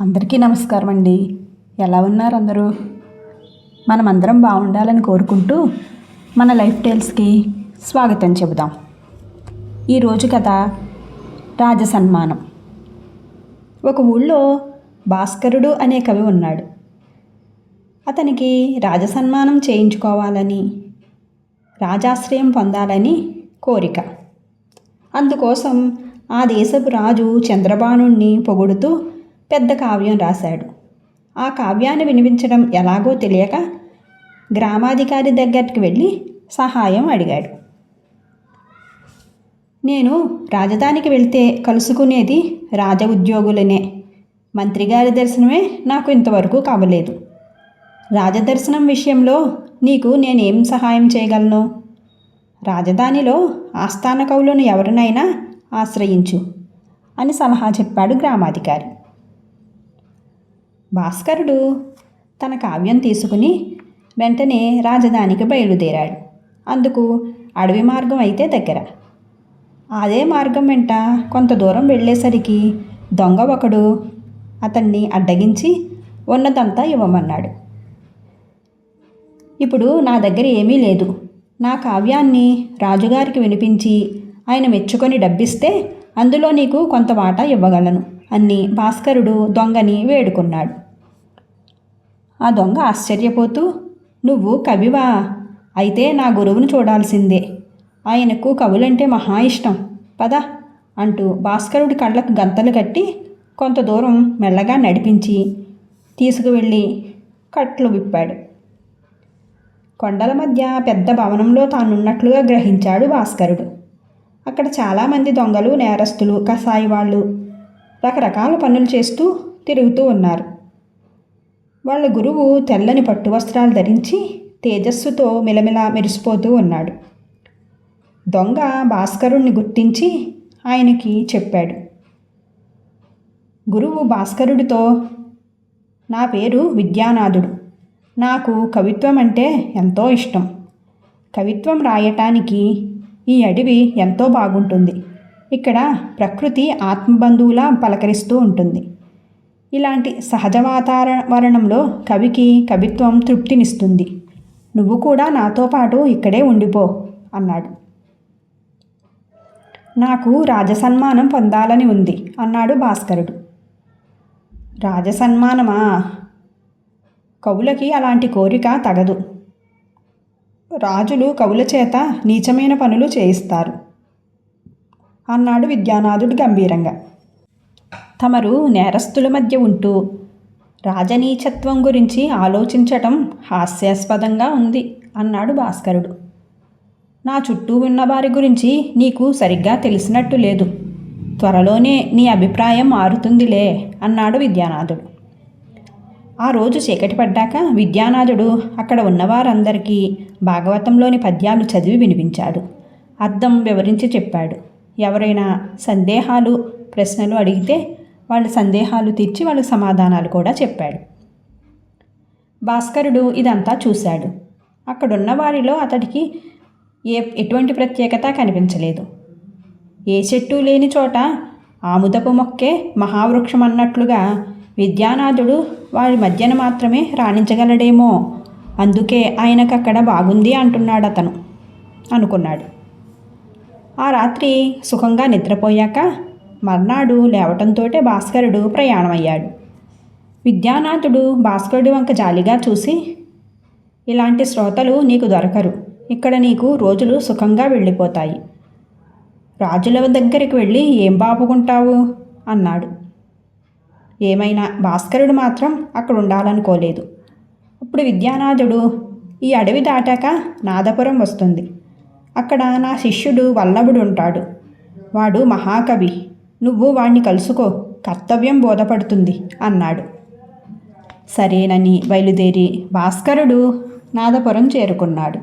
అందరికీ నమస్కారం అండి. ఎలా ఉన్నారు అందరూ? మనమందరం బాగుండాలని కోరుకుంటూ మన లైఫ్ టైల్స్కి స్వాగతం చెబుదాం. ఈరోజు కథ రాజసన్మానం. ఒక ఊళ్ళో భాస్కరుడు అనే కవి ఉన్నాడు. అతనికి రాజసన్మానం చేయించుకోవాలని రాజాశ్రయం పొందాలని కోరిక. అందుకోసం ఆ దేశపు రాజు చంద్రబాణుణ్ణి పొగుడుతూ పెద్ద కావ్యం రాశాడు. ఆ కావ్యాన్ని వినిపించడం ఎలాగో తెలియక గ్రామాధికారి దగ్గరికి వెళ్ళి సహాయం అడిగాడు. నేను రాజధానికి వెళ్తే కలుసుకునేది రాజ ఉద్యోగులనే. మంత్రిగారి దర్శనమే నాకు ఇంతవరకు కావలేదు. రాజదర్శనం విషయంలో నీకు నేనేం సహాయం చేయగలను? రాజధానిలో ఆస్థాన కవులను ఎవరినైనా ఆశ్రయించు అని సలహా చెప్పాడు గ్రామాధికారి. భాస్కరుడు తన కావ్యం తీసుకుని వెంటనే రాజధానికి బయలుదేరాడు. అందుకు అడవి మార్గం అయితే దగ్గర. అదే మార్గం వెంట కొంత దూరం వెళ్ళేసరికి దొంగ ఒకడు అతన్ని అడ్డగించి ఉన్నదంతా ఇవ్వమన్నాడు. ఇప్పుడు నా దగ్గర ఏమీ లేదు. నా కావ్యాన్ని రాజుగారికి వినిపించి ఆయన మెచ్చుకొని డబ్బిస్తే అందులో నీకు కొంత వాటా ఇవ్వగలను అని భాస్కరుడు దొంగని వేడుకున్నాడు. ఆ దొంగ ఆశ్చర్యపోతూ నువ్వు కవివా? అయితే నా గురువును చూడాల్సిందే. ఆయనకు కవులంటే మహా ఇష్టం. పద అంటూ భాస్కరుడి కళ్ళకు గంతలు కట్టి కొంత దూరం మెల్లగా నడిపించి తీసుకువెళ్ళి కట్లు విప్పాడు. కొండల మధ్య పెద్ద భవనంలో తానున్నట్లుగా గ్రహించాడు భాస్కరుడు. అక్కడ చాలామంది దొంగలు నేరస్తులు కసాయి వాళ్ళు రకరకాల పనులు చేస్తూ తిరుగుతూ ఉన్నారు. వాళ్ళ గురువు తెల్లని పట్టు వస్త్రాలు ధరించి తేజస్సుతో మిలమిలా మెరిసిపోతూ ఉన్నాడు. దొంగ భాస్కరుణ్ణి గుర్తించి ఆయనకి చెప్పాడు. గురువు భాస్కరుడితో నా పేరు విద్యానాథుడు. నాకు కవిత్వం అంటే ఎంతో ఇష్టం. కవిత్వం రాయటానికి ఈ అడవి ఎంతో బాగుంటుంది. ఇక్కడ ప్రకృతి ఆత్మబంధువులా పలకరిస్తూ ఉంటుంది. ఇలాంటి సహజ వాతావరణంలో కవికి కవిత్వం తృప్తినిస్తుంది. నువ్వు కూడా నాతో పాటు ఇక్కడే ఉండిపో అన్నాడు. నాకు రాజసన్మానం పొందాలని ఉంది అన్నాడు భాస్కరుడు. రాజసన్మానమా? కవులకి అలాంటి కోరిక తగదు. రాజులు కవుల చేత నీచమైన పనులు చేయిస్తారు అన్నాడు విద్యానాథుడు గంభీరంగా. తమరు నేరస్తుల మధ్య ఉంటూ రాజనీచత్వం గురించి ఆలోచించటం హాస్యాస్పదంగా ఉంది అన్నాడు భాస్కరుడు. నా చుట్టూ ఉన్న వారి గురించి నీకు సరిగ్గా తెలిసినట్టు లేదు. త్వరలోనే నీ అభిప్రాయం మారుతుందిలే అన్నాడు విద్యానాథుడు. ఆ రోజు చీకటి పడ్డాక విద్యానాథుడు అక్కడ ఉన్నవారందరికీ భాగవతంలోని పద్యాలు చదివి వినిపించాడు. అర్థం వివరించి చెప్పాడు. ఎవరైనా సందేహాలు ప్రశ్నలు అడిగితే వాళ్ళ సందేహాలు తీర్చి వాళ్ళ సమాధానాలు కూడా చెప్పాడు. భాస్కరుడు ఇదంతా చూశాడు. అక్కడున్న వారిలో అతడికి ఏ ఎటువంటి ప్రత్యేకత కనిపించలేదు. ఏ చెట్టు లేని చోట ఆముదపు మొక్కే మహావృక్షం అన్నట్లుగా విద్యానాథుడు వారి మధ్యన మాత్రమే రాణించగలడేమో అందుకే ఆయనకు అక్కడ బాగుంది అంటున్నాడు అతను అనుకున్నాడు. ఆ రాత్రి సుఖంగా నిద్రపోయాక మర్నాడు లేవటంతోటే భాస్కరుడు ప్రయాణమయ్యాడు. విద్యానాథుడు భాస్కరుడి వంక జాలిగా చూసి ఇలాంటి శ్రోతలు నీకు దొరకరు. ఇక్కడ నీకు రోజులు సుఖంగా వెళ్ళిపోతాయి. రాజుల దగ్గరికి వెళ్ళి ఏం బాపుకుంటావు అన్నాడు. ఏమైనా భాస్కరుడు మాత్రం అక్కడ ఉండాలనుకోలేదు అప్పుడు విద్యానాథుడు ఈ అడవి దాటాక నాదపురం వస్తుంది. అక్కడ నా శిష్యుడు వల్లభుడు ఉంటాడు వాడు మహాకవి. నువ్వు వాణ్ణి కలుసుకో కర్తవ్యం బోధపడుతుంది అన్నాడు. సరేనని బయలుదేరి భాస్కరుడు నాదపురం చేరుకున్నాడు.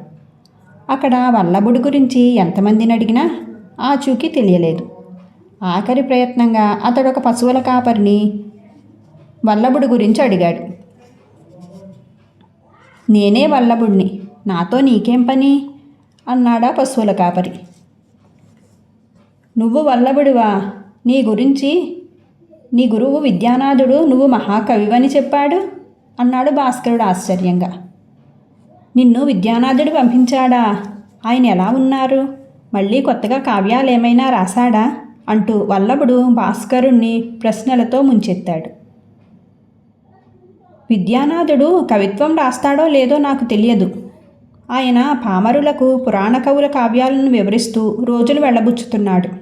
అక్కడ వల్లభుడి గురించి ఎంతమందిని అడిగినా ఆచూకీ తెలియలేదు. ఆఖరి ప్రయత్నంగా అతడు ఒక పశువుల కాపరిని వల్లభుడి గురించి అడిగాడు. నేనే వల్లభుడిని నాతో నీకేం పని? అన్నాడా పశువుల కాపరి. నువ్వు వల్లభుడివా? నీ గురించి నీ గురువు విద్యానాథుడు నువ్వు మహాకవివని చెప్పాడు? అన్నాడు భాస్కరుడు ఆశ్చర్యంగా. నిన్ను విద్యానాథుడు పంపించాడా? ఆయన ఎలా ఉన్నారు? మళ్ళీ కొత్తగా కావ్యాలు ఏమైనా రాశాడా? అంటూ వల్లభుడు భాస్కరుణ్ణి ప్రశ్నలతో ముంచెత్తాడు. విద్యానాథుడు కవిత్వం రాస్తాడో లేదో నాకు తెలియదు. ఆయన పామరులకు పురాణ కవుల కావ్యాలను వివరిస్తూ రోజులు వెళ్ళబుచ్చుతున్నాడు.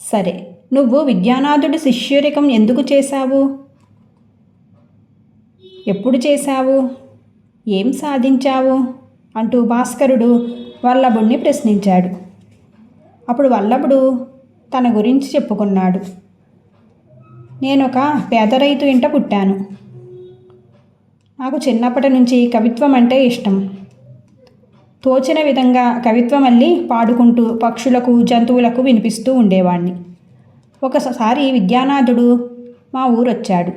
సరే నువ్వు విద్యానాథుడి శిష్యరికం ఎందుకు చేశావు? ఎప్పుడు చేశావు? ఏం సాధించావు? అంటూ భాస్కరుడు వల్లభుణ్ణి ప్రశ్నించాడు. అప్పుడు వల్లభుడు తన గురించి చెప్పుకున్నాడు. నేనొక పేద రైతు ఇంట పుట్టాను. నాకు చిన్నప్పటి నుంచి కవిత్వం అంటే ఇష్టం. తోచిన విధంగా కవిత్వం అల్లి పాడుకుంటూ పక్షులకు జంతువులకు వినిపిస్తూ ఉండేవాణ్ణి. ఒకసారి విద్యానాథుడు మా ఊరొచ్చాడు.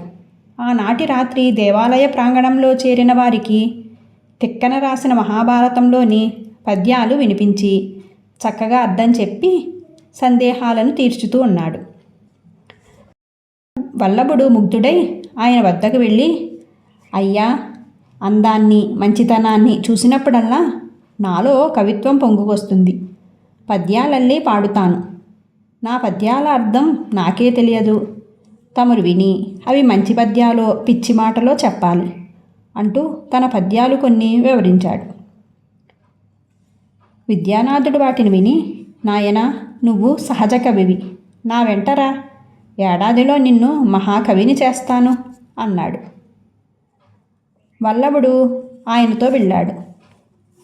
ఆనాటి రాత్రి దేవాలయ ప్రాంగణంలో చేరిన వారికి తిక్కన రాసిన మహాభారతంలోని పద్యాలు వినిపించి చక్కగా అర్థం చెప్పి సందేహాలను తీర్చుతూ ఉన్నాడు. వల్లభుడు ముగ్ధుడై ఆయన వద్దకు వెళ్ళి అయ్యా అందాన్ని మంచితనాన్ని చూసినప్పుడల్లా నాలో కవిత్వం పొంగుకొస్తుంది. పద్యాలల్లి పాడుతాను. నా పద్యాల అర్థం నాకే తెలియదు. తమరు విని అవి మంచి పద్యాలో పిచ్చి మాటలో చెప్పాలి అంటూ తన పద్యాలు కొన్ని వివరించాడు. విద్యానాథుడు వాటిని విని నాయన నువ్వు సహజ కవివి. నా వెంటరా. ఏడాదిలో నిన్ను మహాకవిని చేస్తాను అన్నాడు. వల్లభుడు ఆయనతో వెళ్ళాడు.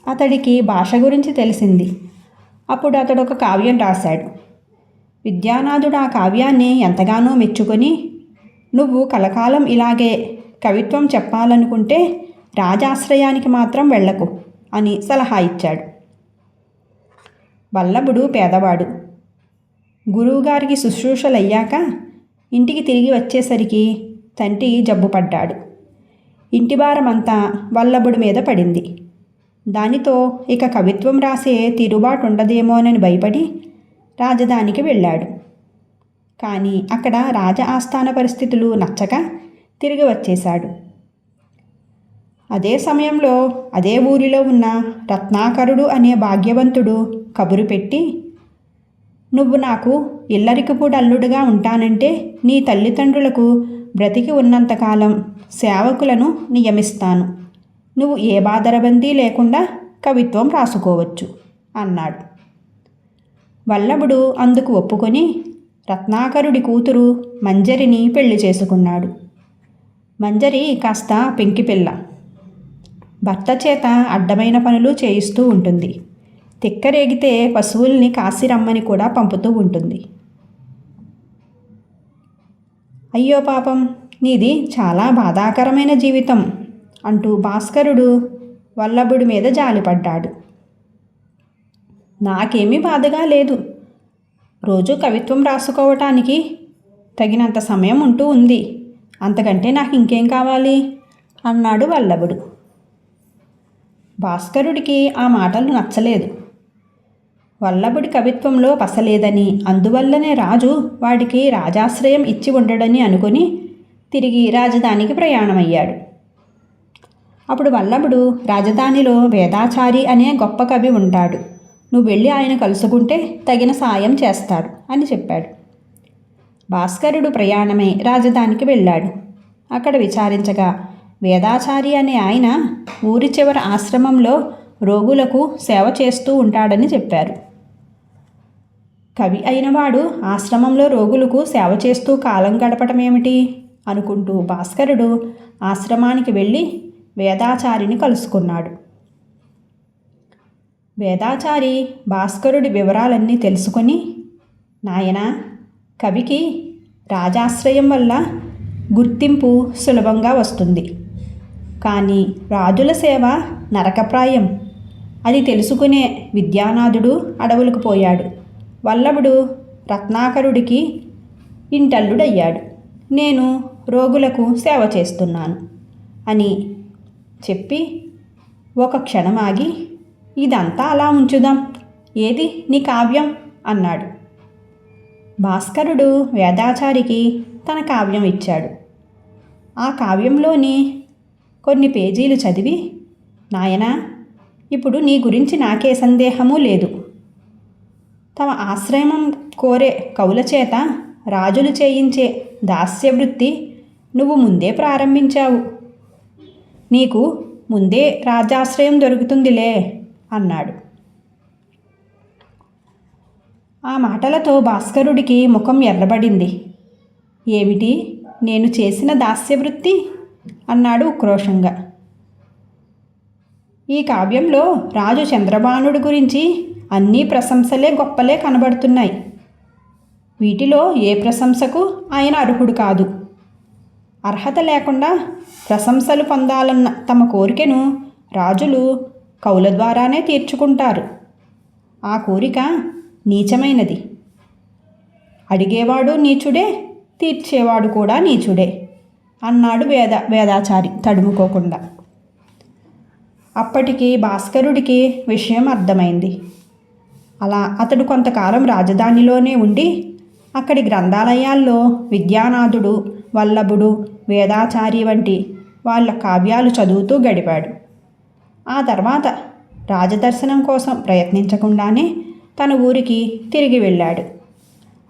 అతడికి భాష గురించి తెలిసింది. అప్పుడు అతడు ఒక కావ్యం రాశాడు. విద్యానాథుడు ఆ కావ్యాన్ని ఎంతగానో మెచ్చుకొని నువ్వు కలకాలం ఇలాగే కవిత్వం చెప్పాలనుకుంటే రాజాశ్రయానికి మాత్రం వెళ్ళకు అని సలహా ఇచ్చాడు. వల్లభుడు పేదవాడు. గురువుగారికి శుశ్రూషలయ్యాక ఇంటికి తిరిగి వచ్చేసరికి తండ్రి జబ్బుపడ్డాడు. ఇంటి భారమంతా వల్లభుడి మీద పడింది. దానితో ఇక కవిత్వం రాసే తిరుబాటు ఉండదేమోనని భయపడి రాజధానికి వెళ్ళాడు. కానీ అక్కడ రాజ ఆస్థాన పరిస్థితులు నచ్చక తిరిగి వచ్చేశాడు. అదే సమయంలో అదే ఊరిలో ఉన్న రత్నాకరుడు అనే భాగ్యవంతుడు కబురు పెట్టి నువ్వు నాకు ఇల్లరికపూడి అల్లుడుగా ఉంటానంటే నీ తల్లిదండ్రులకు బ్రతికి ఉన్నంతకాలం సేవకులను నియమిస్తాను. నువ్వు ఏ బాదరబందీ లేకుండా కవిత్వం రాసుకోవచ్చు అన్నాడు. వల్లభుడు అందుకు ఒప్పుకొని రత్నాకరుడి కూతురు మంజరిని పెళ్ళి చేసుకున్నాడు. మంజరి కాస్త పెంకిపిల్ల భర్త చేత అడ్డమైన పనులు చేయిస్తూ ఉంటుంది. తిక్కరేగితే పశువుల్ని కాసి రమ్మని కూడా పంపుతూ ఉంటుంది. అయ్యో పాపం నీది చాలా బాధాకరమైన జీవితం. అంటూ భాస్కరుడు వల్లభుడి మీద జాలిపడ్డాడు. నాకేమీ బాధగా లేదు. రోజు కవిత్వం రాసుకోవటానికి తగినంత సమయం ఉంటూ ఉంది. అంతకంటే నాకు ఇంకేం కావాలి? అన్నాడు వల్లభుడు. భాస్కరుడికి ఆ మాటలు నచ్చలేదు. వల్లభుడి కవిత్వంలో పసలేదని అందువల్లనే రాజు వాడికి రాజాశ్రయం ఇచ్చి ఉండడని అనుకుని తిరిగి రాజధానికి ప్రయాణమయ్యాడు. అప్పుడు వల్లభుడు రాజధానిలో వేదాచారి అనే గొప్ప కవి ఉంటాడు. నువ్వు వెళ్ళి ఆయన కలుసుకుంటే తగిన సాయం చేస్తాడు అని చెప్పాడు. భాస్కరుడు ప్రయాణమై రాజధానికి వెళ్ళాడు. అక్కడ విచారించగా వేదాచారి అనే ఆయన ఊరి చివర ఆశ్రమంలో రోగులకు సేవ చేస్తూ ఉంటాడని చెప్పారు. కవి అయినవాడు ఆశ్రమంలో రోగులకు సేవ చేస్తూ కాలం గడపటమేమిటి? అనుకుంటూ భాస్కరుడు ఆశ్రమానికి వెళ్ళి వేదాచారిని కలుసుకున్నాడు. వేదాచారి భాస్కరుడి వివరాలన్నీ తెలుసుకొని నాయన కవికి రాజాశ్రయం వల్ల గుర్తింపు సులభంగా వస్తుంది. కానీ రాజుల సేవ నరకప్రాయం. అది తెలుసుకునే విద్యానాథుడు అడవులకు పోయాడు. వల్లభుడు రత్నాకరుడికి ఇంటల్లుడయ్యాడు. నేను రోగులకు సేవ చేస్తున్నాను అని చెప్పి ఒక క్షణం ఆగి ఇదంతా అలా ఉంచుదాం. ఏది నీ కావ్యం? అన్నాడు. భాస్కరుడు వేదాచారికి తన కావ్యం ఇచ్చాడు. ఆ కావ్యంలోని కొన్ని పేజీలు చదివి నాయనా ఇప్పుడు నీ గురించి నాకే సందేహమూ లేదు. తమ ఆశ్రమం కోరే కవుల చేత రాజులు చేయించే దాస్యవృత్తి నువ్వు ముందే ప్రారంభించావు. నీకు ముందే రాజాశ్రయం దొరుకుతుందిలే అన్నాడు. ఆ మాటలతో భాస్కరుడికి ముఖం ఎర్రబడింది. ఏమిటి? నేను చేసిన దాస్యవృత్తి? అన్నాడు ఉక్రోషంగా ఈ కావ్యంలో రాజు చంద్రబాణుడి గురించి అన్ని ప్రశంసలే గొప్పలే కనబడుతున్నాయి. వీటిలో ఏ ప్రశంసకు ఆయన అర్హుడు కాదు. అర్హత లేకుండా ప్రశంసలు పొందాలన్న తమ కోరికను రాజులు కవుల ద్వారానే తీర్చుకుంటారు. ఆ కోరిక నీచమైనది. అడిగేవాడు నీచుడే తీర్చేవాడు కూడా నీచుడే అన్నాడు వేద వేదాచారి తడుముకోకుండా. అప్పటికి భాస్కరుడికి విషయం అర్థమైంది. అలా అతడు కొంతకాలం రాజధానిలోనే ఉండి అక్కడి గ్రంథాలయాల్లో విద్యానాథుడు వల్లభుడు వేదాచారి వంటి వాళ్ళ కావ్యాలు చదువుతూ గడిపాడు. ఆ తర్వాత రాజదర్శనం కోసం ప్రయత్నించకుండానే తన ఊరికి తిరిగి వెళ్ళాడు.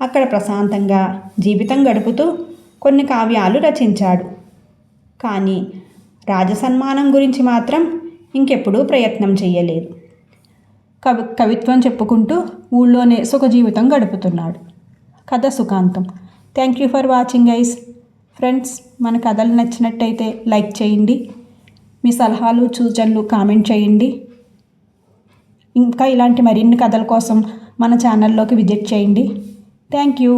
అక్కడ ప్రశాంతంగా జీవితం గడుపుతూ కొన్ని కావ్యాలు రచించాడు. కానీ రాజసన్మానం గురించి మాత్రం ఇంకెప్పుడూ ప్రయత్నం చేయలేదు కవి కవిత్వం చెప్పుకుంటూ ఊళ్ళోనే సుఖజీవితం గడుపుతున్నాడు. కథ సుఖాంతం. థ్యాంక్ యూ ఫర్ వాచింగ్ ఐస్ ఫ్రెండ్స్ మన కథలు నచ్చినట్టయితే లైక్ చేయండి. మీ సలహాలు సూచనలు కామెంట్ చేయండి. ఇంకా ఇలాంటి మరిన్ని కథల కోసం మన ఛానల్లోకి విజిట్ చేయండి. Thank you